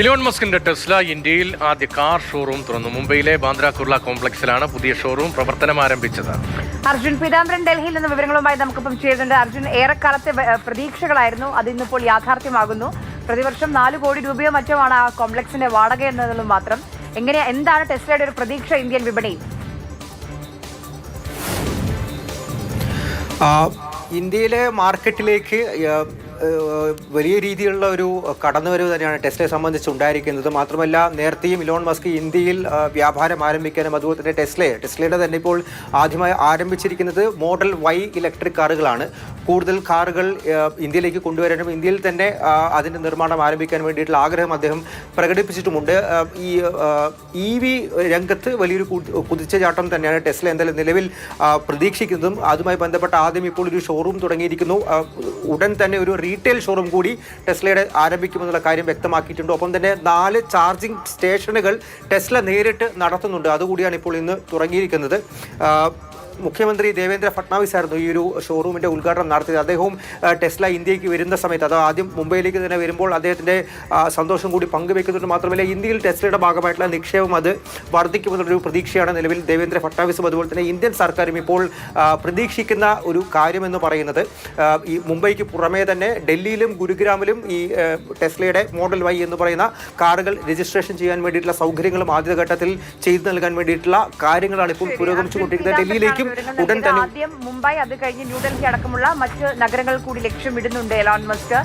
Elon മസ്കിന്റെ Tesla ഇന്ത്യയിൽ ആദ്യ കാർ ഷോറൂം തുറന്നു. മുംബൈയിലെ ബാന്ദ്ര കുർള കോംപ്ലക്സിലാണ് പുതിയ ഷോറൂം പ്രവർത്തനം ആരംഭിച്ചത്. അർജുൻ പീതാംബരൻ ഡൽഹിയിൽ നിന്ന് വിവരങ്ങളുമായി നമുക്കിപ്പം ചേരുന്നുണ്ട്. അർജുൻ ഏറെക്കാലത്തെ പ്രതീക്ഷകളായിരുന്നു. അത് ഇന്നിപ്പോൾ യാഥാർത്ഥ്യമാകുന്നു. പ്രതിവർഷം നാല് കോടി രൂപയോ മറ്റുമാണ് ആ കോംപ്ലക്സിന്റെ വാടക എന്നതിലും മാത്രം. എങ്ങനെ എന്താണ് ടെസ്ലയുടെ ഒരു പ്രതീക്ഷ ഇന്ത്യൻ വിപണിയിൽ ആ, ഇന്ത്യയിലെ മാർക്കറ്റിലേക്ക് വലിയ രീതിയിലുള്ള ഒരു കടന്നുവരവ് തന്നെയാണ് ടെസ്ലയെ സംബന്ധിച്ച് ഉണ്ടായിരിക്കുന്നത്. മാത്രമല്ല നേരത്തെയും ഇലോൺ മസ്ക് ഇന്ത്യയിൽ വ്യാപാരം ആരംഭിക്കാനും അതുപോലെ തന്നെ ടെസ്ലയെ ടെസ്ലയുടെ തന്നെ ഇപ്പോൾ ആദ്യമായി ആരംഭിച്ചിരിക്കുന്നത് മോഡൽ വൈ ഇലക്ട്രിക് കാറുകളാണ്. കൂടുതൽ കാറുകൾ ഇന്ത്യയിലേക്ക് കൊണ്ടുവരാനും ഇന്ത്യയിൽ തന്നെ അതിന്റെ നിർമ്മാണം ആരംഭിക്കാൻ വേണ്ടിയിട്ടുള്ള ആഗ്രഹം അദ്ദേഹം പ്രകടിപ്പിച്ചിട്ടുമുണ്ട്. ഈ ഇ വി രംഗത്ത് വലിയൊരു കുതിച്ച കുതിച്ചുചാട്ടം തന്നെയാണ് ടെസ്ല എന്തായാലും നിലവിൽ പ്രതീക്ഷിക്കുന്നതും. അതുമായി ബന്ധപ്പെട്ട ആദ്യം ഇപ്പോൾ ഒരു ഷോറൂം തുടങ്ങിയിരിക്കുന്നു. ഉടൻ തന്നെ ഒരു റീറ്റെയിൽ ഷോറൂം കൂടി ടെസ്ലയുടെ ആരംഭിക്കുമെന്നുള്ള കാര്യം വ്യക്തമാക്കിയിട്ടുണ്ട്. ഒപ്പം തന്നെ നാല് ചാർജിംഗ് സ്റ്റേഷനുകൾ ടെസ്ല നേരിട്ട് നടത്തുന്നുണ്ട്. അതുകൂടിയാണ് ഇപ്പോൾ ഇന്ന് തുടങ്ങിയിരിക്കുന്നത്. മുഖ്യമന്ത്രി ദേവേന്ദ്ര ഫട്നാവിസ് ആയിരുന്നു ഈ ഒരു ഷോറൂമിന്റെ ഉദ്ഘാടനം നടത്തിയത്. അദ്ദേഹവും ടെസ്ല ഇന്ത്യയ്ക്ക് വരുന്ന സമയത്ത് അത് ആദ്യം മുംബൈയിലേക്ക് തന്നെ വരുമ്പോൾ അദ്ദേഹത്തിന്റെ സന്തോഷം കൂടി പങ്കുവെക്കുന്നുണ്ട് മാത്രമല്ല ഇന്ത്യയിൽ ടെസ്ലയുടെ ഭാഗമായിട്ടുള്ള നിക്ഷേപം അത് വർദ്ധിക്കുമെന്നുള്ളൊരു പ്രതീക്ഷയാണ് നിലവിൽ ദേവേന്ദ്ര ഫട്നാവിസും. അതുപോലെ തന്നെ ഇന്ത്യൻ സർക്കാരും ഇപ്പോൾ പ്രതീക്ഷിക്കുന്ന ഒരു കാര്യമെന്ന് പറയുന്നത് ഈ മുംബൈക്ക് പുറമേ തന്നെ ഡൽഹിയിലും ഗുരുഗ്രാമിലും ഈ ടെസ്ലയുടെ മോഡൽ വൈ എന്ന് പറയുന്ന കാറുകൾ രജിസ്ട്രേഷൻ ചെയ്യാൻ വേണ്ടിയിട്ടുള്ള സൗകര്യങ്ങളും ആദ്യഘട്ടത്തിൽ ചെയ്തു നൽകാൻ വേണ്ടിയിട്ടുള്ള കാര്യങ്ങളാണ് ഇപ്പോൾ പുരോഗമിച്ചുകൊണ്ടിരിക്കുന്നത്. ഡൽഹിയിലേക്കും ഉടൻ തന്നെ ആദ്യം മുംബൈ അത് കഴിഞ്ഞ് ന്യൂഡൽഹി അടക്കമുള്ള മറ്റ് നഗരങ്ങൾ കൂടി ലക്ഷ്യമിടുന്നുണ്ട് എലോൺ മസ്ക്.